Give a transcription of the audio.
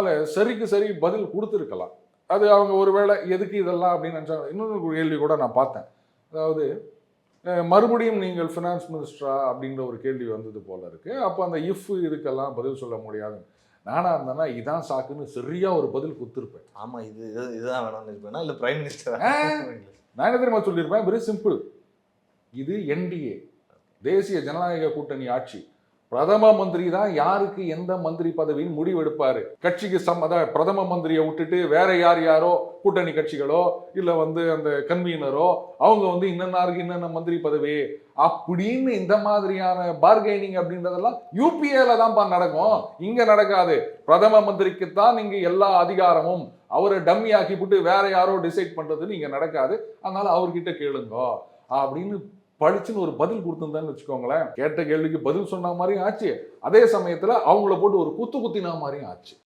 சரிக்கு சரி பதில் கொடுத்துருக்கலாம். அது அவங்க ஒருவேளை எதுக்கு இதெல்லாம் அப்படின்னு நினச்சாங்க. இன்னொரு கேள்வி கூட நான் பார்த்தேன். அதாவது மறுபடியும் நீங்கள் ஃபினான்ஸ் மினிஸ்டரா அப்படின்ற ஒரு கேள்வி வந்தது போல இருக்கு. அப்போ அந்த இஃப் இதுக்கெல்லாம் பதில் சொல்ல முடியாது. நானா இருந்தேன்னா இதான் சாக்குன்னு சரியா ஒரு பதில் கொடுத்துருப்பேன். ஆமா இது இது- இதுதான் வேணும்னு இருப்பேனா இல்ல பிரைம் மினிஸ்டர். நான் என்ன தெரியுமா சொல்லியிருப்பேன்? வெரி சிம்பிள் இது என்டிஏ தேசிய ஜனநாயக கூட்டணி ஆட்சி. பிரதம மந்திரி தான் யாருக்கு எந்த மந்திரி பதவின்னு முடிவெடுப்பாரு. கட்சிக்கு சம்மதம் பிரதம மந்திரியை விட்டுட்டு வேற யார் யாரோ கூட்டணி கட்சிகளோ இல்ல வந்து அந்த கன்வீனரோ அவங்க வந்து இன்னன்னாருக்கு இன்னென்ன மந்திரி பதவி. அப்படின்னு இந்த மாதிரியான பார்கெனிங் அப்படின்றதெல்லாம் யூபிஏல தான்ப்பா நடக்கும். இங்க நடக்காது. பிரதம மந்திரிக்கு தான் இங்க எல்லா அதிகாரமும். அவரை டம்மி ஆக்கி போட்டு வேற யாரோ டிசைட் பண்றதுன்னு இங்க நடக்காது. அதனால அவர்கிட்ட கேளுங்க. அப்படின்னு படிச்சுன்னு ஒரு பதில் கொடுத்துருந்தான்னு வச்சுக்கோங்களேன். கேட்ட கேள்விக்கு பதில் சொன்ன மாதிரியும் ஆச்சு. அதே சமயத்தில் அவங்கள போட்டு ஒரு குத்து குத்தினா மாதிரியும் ஆச்சு.